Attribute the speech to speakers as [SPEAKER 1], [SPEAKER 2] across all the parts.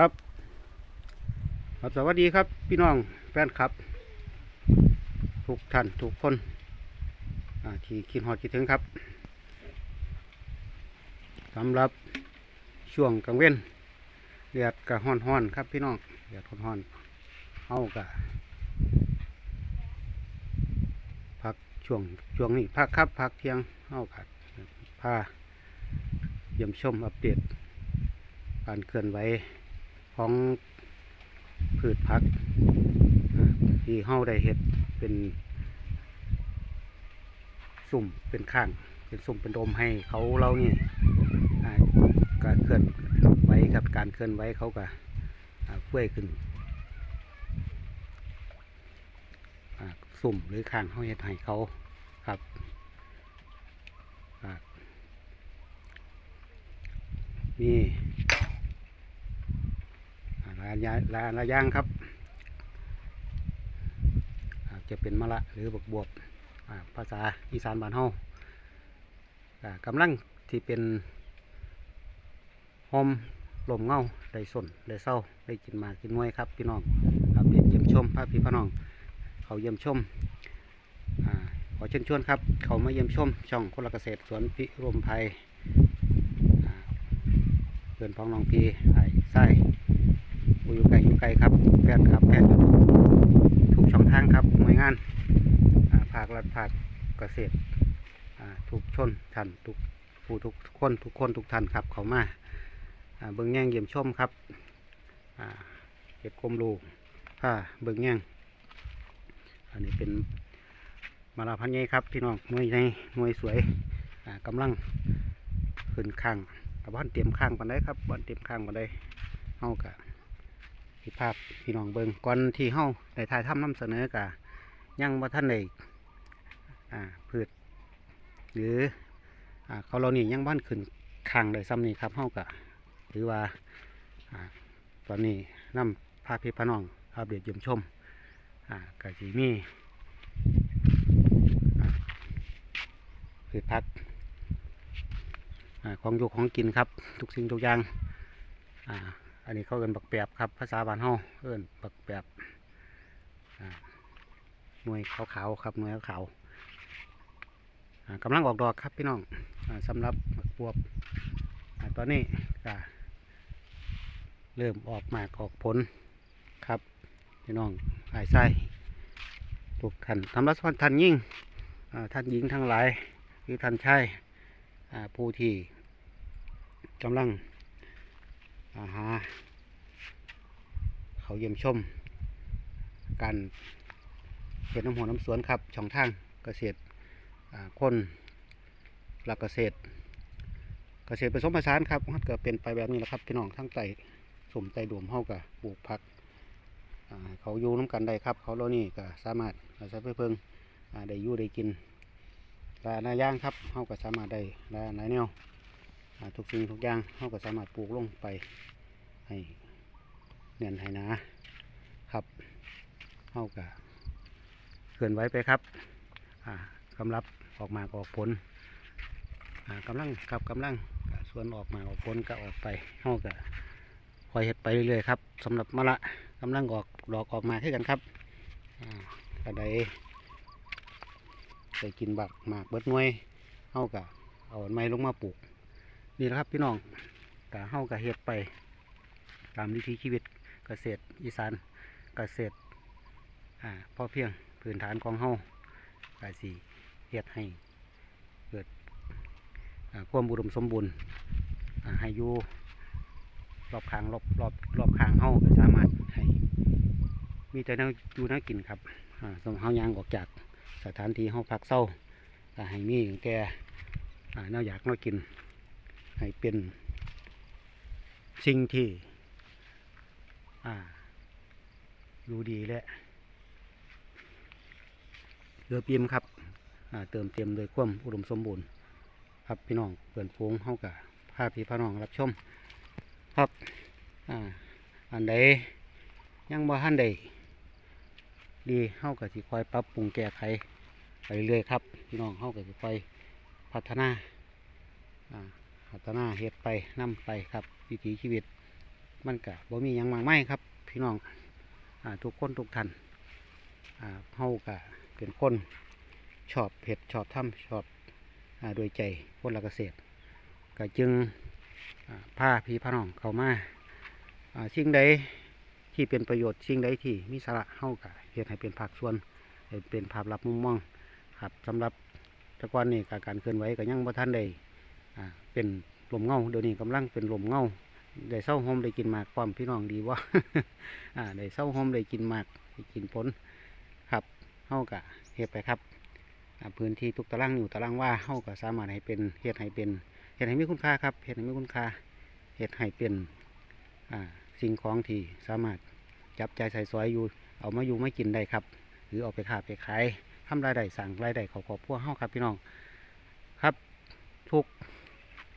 [SPEAKER 1] ครับครับ สวัสดีครับพี่น้องแฟนครับ ทุกท่านทุกคนที่คิดฮอดคิดถึงครับสำหรับช่วงกลางเว้นเดือดกะฮ้อนฮ้อนครับพี่น้องเดือดฮ้อนฮ้อนเอากะพักช่วงช่วงนี้พักครับพักเที่ยงเอากะพาเยี่ยมชมอัปเดตการเคลื่อนไหว ของพืชผักที่เฮาได้เห็ดเป็นสุ่มเป็นข้างเป็นสุ่มเป็นโดมให้เขาเรานี่การเคลื่อนไหวกับการเคลื่อนไหวเขาก็อ่าเฟื่อยขึ้นสุ่มหรือข้างเฮาเห็ดให้เขาครับนี่ ลานลานละย่างครับ อาจจะเป็นมะละหรือบกบวบภาษาอีสานบ้านเฮากำลังที่เป็นหอมลมเงาได้สนได้เศร้าได้กินมากินนวยครับพี่น้องครับเยนเยี่ยมชมพระพี่พระน้อง เขาเยี่ยมชมอขอเชิญชวนครับ เขามาเยี่ยมชม ช่องคนละเกษตรสวนพิรมภัยเพื่อนพ้องน้องพีไอ้ไส้ ผู้อยู่ไกลอยู่ไกลครับ แฟนครับแฟนทุกช่องทางครับหน่วยงานอ่าภาครัฐภาคเกษตรอ่าทุกชนท่านทุกผู้ทุกคนทุกคนทุกท่านครับเขามาเบิ้องแย่งเยี่ยมชมครับเก็บความรูผ้าเบิ้องแย่งอันนี้เป็นมาลาพันธุ์ใหญ่ครับพี่น้องหน่วยในหน่วยสวยอ่ากำลังขึ้นข้างบบ้านเตรียมข้างปันได้ครับบ้านเตรียมข้างปันได้เฮากะ ที่ภาพพี่น้องเบิงก่อนที่เฮาได้ถ่ายทำนำเสนอกะยังบ่ท่านได้อ่าพืชหรืออ่าเขาเรานี่ยังบ้านขึ้นข้างได้ซ้ำนี่ครับเฮากะถือว่าอ่าตอนนี้นำภาพพี่พน้องอัปเดตยมชมอ่ากะจีมี่พืชพักอ่าของอยู่ของกินครับ ทุกสิ่งทุกอย่าง อันนี้เขาเอิ้นบักแปบครับ ภาษาบ้านเฮาเอิ้นบักแปบหน่วยขาวๆครับหน่วยขาวๆอ่ากำลังออกดอกครับพี่น้องอาสำหรับบักบวบอตอนนี้ก็เริ่มออกหมากออกผลครับ พี่น้องหายไส้ทุกท่านทำรัศท่านยิ่งท่านหญิงทั้งหลายหรือท่านชายผู้ที่กำลัง อาหาเขาเยี่ยมชม การเป็นน้ำหัวน้ำสวนครับ ช่องทางเกษตรคนหลักเกษตร เกษตรผสมผสานครับมันก็เป็นไปแบบนี้แหละครับพี่น้องทั้งไต่สมไต่ดวมเฮากับปลูกผักเขาอยู่น้ำกันได้ครับ เขาเรานี่ก็สามารถอาศัยเพื่อเพิ่งได้อยู่ได้กินลาหนาย่างครับเฮาก็สามารถได้ลาหนาแนวอ่า ทุกสิ่งทุกอย่างเราก็สามารถปลูกลงไปให้เนียนให้หนาครับเราก็เคลื่อนไหวไปครับกำลับออกมาออกผลกำลังครับกำลังส่วนออกมาออกผลก็ออกไปเราก็คอยเห็ดไปเรื่อยๆครับสำหรับมะละกำลังออกดอกออกมาให้กันครับกระไดไปกินบักหมากเบิดน่วยเราก็เอาอันไม้ลงมาปลูก นี่แหละครับพี่น้องกะเฮากะเฮ็ดไป ตามวิถีชีวิตเกษตรอีสานเกษตรอ่าพอเพียงพื้นฐานของเฮากะสีเฮ็ดให้เกิดความอุดมสมบูรณ์ให้อยู่รอบข้างรอบรอบรอบข้างเฮาสามารถให้มีแต่แนวอยู่แนวกินครับสมเฮายางออกจากสถานที่เฮาพักเศร้าให้มีแต่อ่าแนวอยากแนวกิน ให้เป็นสิ่งที่ดูดีและเรือเปียมครับเติมเต็มโดยความอุดมสมบูรณ์ ครับพี่น้องเพื่อนฟูงเฮากะพาพพี่พน้องรับชม ครับอันใดยังบ่ทันใดดีเฮากะสิคอยปรับปรุงแก้ไขไปเรื่อยๆครับ พี่น้องเฮากะสิคอยพัฒนา พัฒนาเฮ็ดไปนํไปครับวิถีชีวิต มันก็บ่มียังมากมายครับ พี่น้องอทุกคนทุกท่านเฮาก็เป็นคนชอบเผ็ดชอบทำชอบอโดวยใจคนละเกษตรก็จึงอ่าพาพี่พน้องเข้ามาสิ่งใดที่เป็นประโยชน์สิ่งใดที่มีสาระเฮาก็เฮ็ดให้เป็นภาคส่วนเป็นภาพลับมุมมองครับสำหรับตะกอนนี่การเคลื่อนไหวก็ยังบ่ทันได้ เป็นลมเงาเดี๋ยวนี้กำลังเป็นลมเงาได้เศร้าหอมได้กินหมากความพี่น้องดีว่าได้เศร้าหอมได้กินหมากได้กินผลครับเฮากะเฮ็ดไปครับพื้นที่ทุกตารางอยู่ตารางว่าเฮากะสามารถให้เป็นเฮ็ดให้เป็นเฮ็ดให้มีคุณค่าครับเฮ็ดให้มีคุณค่าเฮ็ดให้เป็นอ่าสิ่งของที่สามารถจับใจใส่ซอยอยู่ เอามาอยู่ไมากินได้ครับ หรือเอาไปค้าไปขายทำรายได้สั่งรายได้เขาครอบครัวเฮาครับพี่น้องครับทุก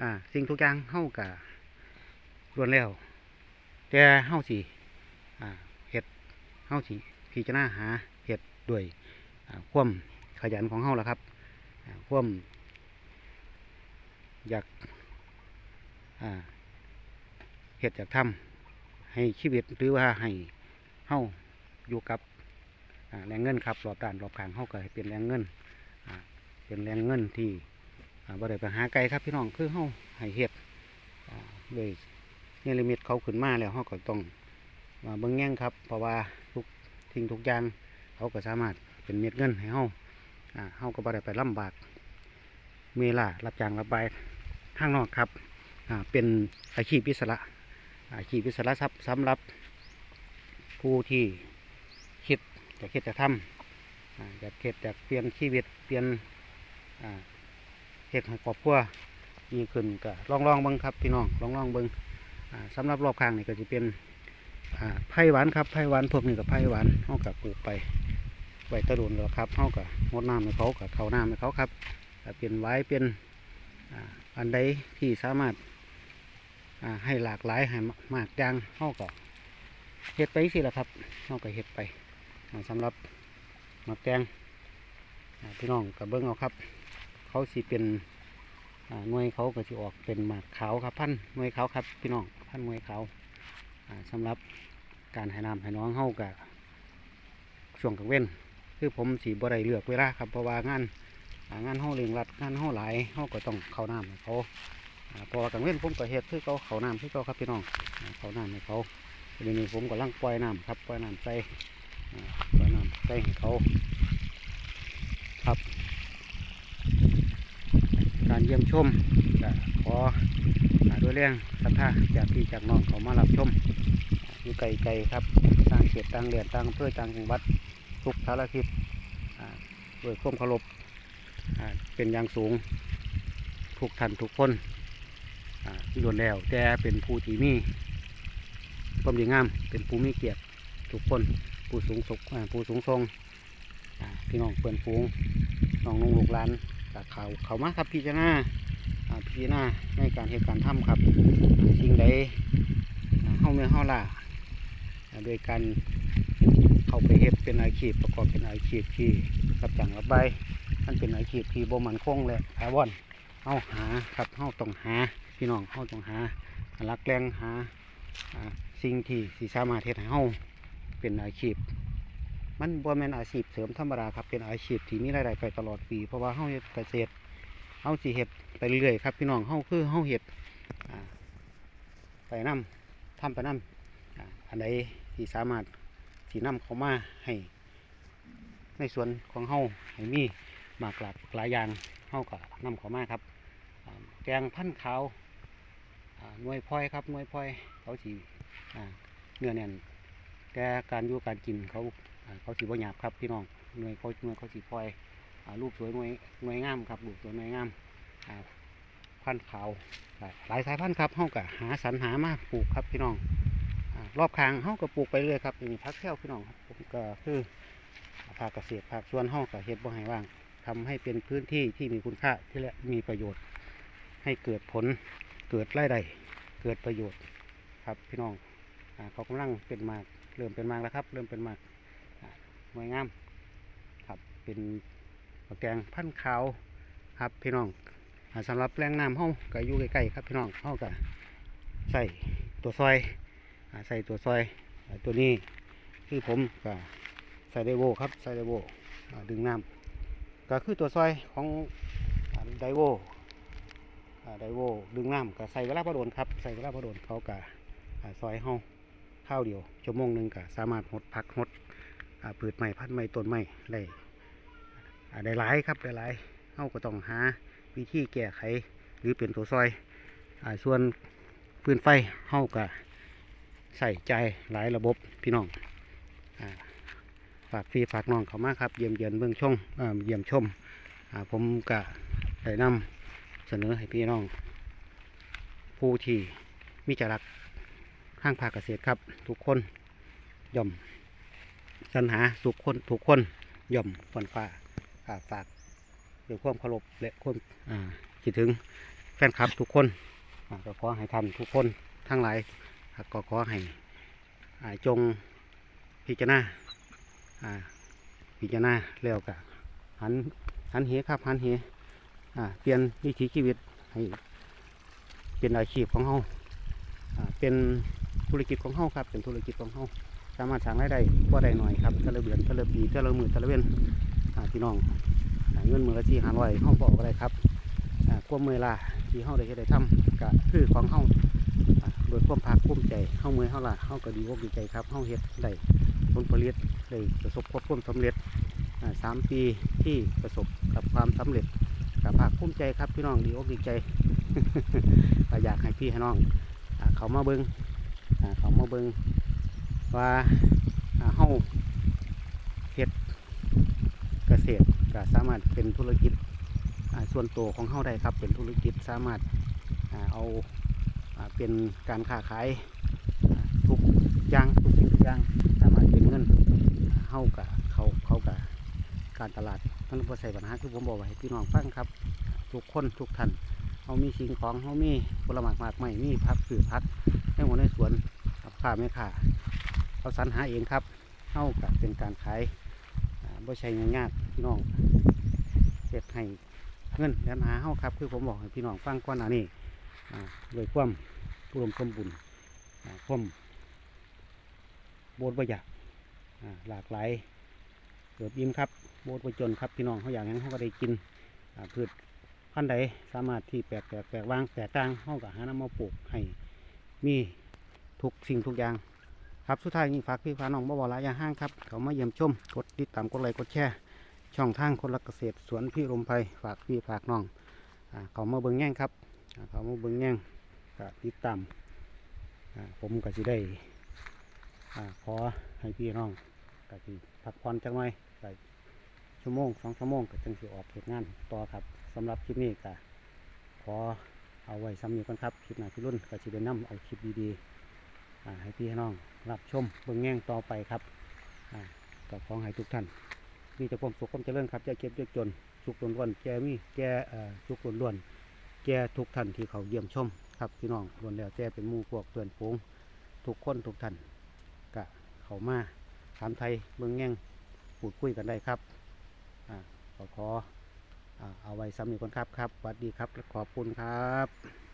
[SPEAKER 1] อ่า สิ่งทุกอย่างเฮากะล้วนแล้วแต่เฮาสิอ่าเฮ็ดเฮาสิพิจารณาหาเฮ็ดด้วยอ่าควมขยันของเฮาล่ะครับควมอยากอ่าเฮ็ดอยากทำให้ชีวิตหรือว่าให้เฮาอยู่กับอ่าแรงเงินครับรอบด้านรอบขางเฮาก็ให้เป็นแรงเงินอ่าเป็นแรงเงินที่ บ่ได้ไปหาไกลครับพี่น้องคือเฮาให้เฮ็ดอ่าโดยนี่ลิมิตเขาขึ้นมาแล้วเขาก็ต้องมาเบิ้งแง่งครับ เพราะว่าทุกทิ้งทุกอย่างเขาก็สามารถเป็นเม็ดเงินให้เขาอ่าเขาก็บ่ได้ไปลำบากเมล่ารับจ้างรับบายทางนอกครับอ่าเป็นอาชีพอิสระอาชีพอิสระทรัพย์สำหรับผู้ที่คิดจะคิดจะทำอ่าอยากคิดอยากเปลี่ยนชีวิตเปลี่ยน ฮ็ดให้ครอบครัวดีขึ้นก็ลองลองเบิ้งครับพี่น้องลองลองเบิ้งอ่าสำหรับรอบข้างนี่ก็จะเป็นไผ่หวานครับไผ่หวานพวกนี้กับไผ่หวานเฮากับปลูกไปไว้ตะดุนแล้วครับเฮากับงดน้ำให้เขากับเขาน้ำให้เขาครับก็เป็นไว้เป็นอันใดที่สามารถให้หลากหลายให้มากย่างเฮาก็เฮ็ดไปสิละครับเฮาก็เฮ็ดไปอ่าสำหรับหมักแตงพี่น้องกับเบิ้งเอาครับ เขาสิเป็นอ่าหน่วยเขาก็จะออกเป็นหมากขาวครับพันธุ์หน่วยขาวครับพี่น้องพันธุ์หน่วยขาวอ่าสำหรับการให้น้ำให้น้องเฮากับช่วงกลางเว้น คือผมสีบ่ไดเลือกเวลาครับเพราะว่างานงานเฮาเร่งรัดงานเฮาหลายเฮาก็ต้องเข้าน้ำให้เขาเพราะกลางเว้นผมก็เฮ็ดคือเขาเข้าน้ำคือเขาครับพี่น้องเข้าน้ำให้เขาเดี๋ยวนี้ผมกำลังปล่อยน้ำครับปล่อยน้ำใส่ปล่อยน้ำใส่ให้เขาครับ เยี่ยมชมก็ขออ่าด้วยแรงศรัทธาจากพี่จากน้องเขามารับชมอ่าอยู่ไกลๆครับต่างเขตต่างเรียนต่างเพื่อต่างจังหวัดทุกสารทิศด้วยความเคารพเป็นอย่างสูงทุกท่านทุกคนล้วนแล้วแต่เป็นผู้ที่มีความดีงาม เป็นผู้มีเกียรติทุกคนผู้สูงสุขผู้สูงทรงพี่น้องเพื่อนฟูงน้องนุ่งลูกหลาน ก็เขาเขามาครับพิจารณาพิจารณาในการเหตุการณ์ทำครับสิ่งใดอ่าเฮาเมื่อเฮาล่าอ่าโดยการเข้าไปเฮ็ดเป็นอาชีพประกอบเป็นอาชีพที่รับจ้างรับใบมันเป็นอาชีพที่บ่มันคงและถาวรเฮาหาครับเฮาต้องหาพี่น้องเฮาต้องหาหลักแรงหาสิ่งที่สิสามารถเฮ็ดให้เฮาเป็นอาชีพ มันบ่แม่นอาชีพเสริมธรรมดาครับเป็นอาชีพที่มีรายได้ไปตลอดปี เพราะว่าเฮาเฮ็ดเกษตรเฮาสิเฮ็ดไปเรื่อยครับพี่น้องเฮาคือเฮาเฮ็ดอ่าไปนํทำไปนํอ่าอันใดที่สามารถที่นำเข้ามาให้ ในส่วนของเฮาให้มีมากหลากหลายอย่างเฮาก็นำเข้ามาครับแกงพันขาวหน่วยพลอยครับหน่วยพลอยเขาสิอ่าเนื้อแน่นแต่การอยู่การกินเขา เขาสีบ่หยาบครับพี่น้องหน่วยเขาหน่วยเขาสีพลอยรูปสวยหน่วยหน่วยงามครับรูปสวยหน่วยงามพันธุ์ขาวหลายสายพันธุ์ครับเฮาก็หาสรรหามาปลูกครับพี่น้องรอบคางเฮาก็ปลูกไปเรื่อยครับนี่พักแถวพี่น้องครับผมก็คือภาคเกษตรภาคสวนเฮาก็เฮ็ดบ่ให้ว่างทำให้เป็นพื้นที่ที่มีคุณค่าที่และมีประโยชน์ ให้เกิดผลเกิดรายได้เกิดประโยชน์ครับพี่น้องอเขากำลังเป็นมากเริ่มเป็นมากแล้วครับ เริ่มเป็นมาก สวยงามครับเป็นปลาแกงพันขาวครับพี่น้องอาสำหรับแรงน้ำเฮาก็อยู่ใกล้ๆครับพี่น้องเฮาก็ใส่ตัวซอยใส่ตัวซอยตัวนี้คือผมก็ใส่ไดโวครับใส่ไดโวดึงน้ำก็คือตัวซอยของไดโวไดโวดึงน้ำก็ใส่เวลาพอโดนครับใส่เวลาพอโดนเขาก็ซอยเฮาข้าวเดียวชั่วโมงหนึ่งก็สามารถหดพักหด พืชใหม่พันธุ์ใหม่ต้นใหม่ได้อ่าได้หลายครับได้หลายเฮาก็ต้องหาวิธีแก้ไขหรือเป็นตัวซอยอส่วนพื้นไฟเฮาก็ใส่ใจหลายระบบพี่น้องฝากพี่ฝากน้องเขามาครับ เยี่ยมเยียนเบื้องช่องเอ่อเยี่ยมชมผมกะได้นำเสนอให้พี่น้อง ผู้ที่มีจรักข้างภาคเกษตรครับ ทุกคนย่อม สรรหาทุกคนทุกคนย่อมฝนฟ้าอ่าฝากด้วยความเคารพและความอ่าคิดถึงแฟนคลับทุกคนก็ขอให้ท่านทุกคนทั้งหลายก็ขอให้อาจงพิจารณาอ่าพิจารณาแล้วก็หันหันเหครับหันเหอ่าเปลี่ยนวิถีชีวิตให้เป็นอาชีพของเฮาอ่าเป็นธุรกิจของเฮาครับ เป็นธุรกิจของเฮา สามารถสร้างรายได้พอได้หน่อยครับแต่ละเดือนแต่ละปีแต่ละมือแต่ละเว้นอ่าพี่น้องเงินมือละสี่ห้าร้อยเฮาบอกอะไรครับความเมื่อลาที่เฮาได้เฮ็ดได้ทำก็คือของเฮาอะโดยความภาคภูมิใจเฮาเมื่อยเฮาล่ะเฮาก็ดีอกดีใจครับเฮาเฮ็ดได้ผลผลิตได้ประสบความสำเร็จสามปีที่ประสบกับความสำเร็จกับภาคภูมิใจครับพี่น้องดีอกดีใจอยากให้พี่ให้น้องเขามาเบิงเขามาเบิง ว่าเฮาเฮ็ดเกษตรก็สามารถเป็นธุรกิจส่วนตัวของเฮาได้ครับ เป็นธุรกิจสามารถเอาเป็นการค้าขายทุกอย่างทุกสิ่งทุกอย่างสามารถเป็นเงินเฮากับเขาเขากับการตลาดมันบ่ใส่ปัญหาคือผมบอกไว้ให้พี่น้องฟังครับทุกคนทุกท่านเฮามีสิ่งของเฮามีผลไม้มากไม่มีพักพืชพักในหัวในสวนกับข้าไม่ค่า เขาสรรหาเองครับเฮากับเป็นการขายอ่าบ่ใช่ากๆพี่น้องเฮ็ดให้เงินแลนหาเฮาครับ คือผมบอกให้พี่น้องฟังก่อนหน้านี้อ่โดยความรวมความบุญความโบสถ์ประหยัดอ่าหลากหลายเกิดยิ้มครับโบสถ์ประจนครับพี่น้องเขาอยากให้นเขาก็ได้กินพืชพันธุ์ใดสามารถที่แปลกแปลกแปลกวางแตกต่างเขาก็หานำมาปลูกให้มีทุกสิ่งทุกอย่าง ครับสุดท้ายนี้ฝากพี่ฝากน้องบ่าวลายาห้างครับเขามาเยี่ยมชมกดติดตามกดไลค์กดแชร์ช่องทางคนรักเกษตรสวนพี่ลมไพฝากพี่ฝากน้องเขามาเบิ่งแง่งครับเขามาเบิ่งแย่งก็ติดตามผมก็สิได้ขอให้พี่น้องก็สิพักผ่อนจังหน่อยก็ชั่วโมงสองชั่วโมงก็จึงสิออกเหตุงานต่อครับสำหรับคลิปนี้ก็ขอเอาไว้ซ้ำนี้ก่อนครับคลิปหน้าพี่รุ่นก็สิได้นำเอาคลิปดีๆ ให้พี่ให้น้องรับชมเบิ่งแย่งต่อไปครับอ่าก็ขอให้ทุกท่านมีแต่ความสุขความเจริญครับจะเก็บจะจนสุขล้วนๆแกมีแกเอ่สุขล้วนๆแก่ทุกท่านที่เขาเยี่ยมชมครับพี่น้องล้วนแล้วแต่เป็นมู่พวกเพื่อนฝูงทุกคนทุกท่านกะเขามาถามไทยเมืองแง่งพูดคุยกันได้ครับอ่าขอขอเอาไว้ซ้ำอีกคนครับครับสวัสดีครับ ขอบคุณครับ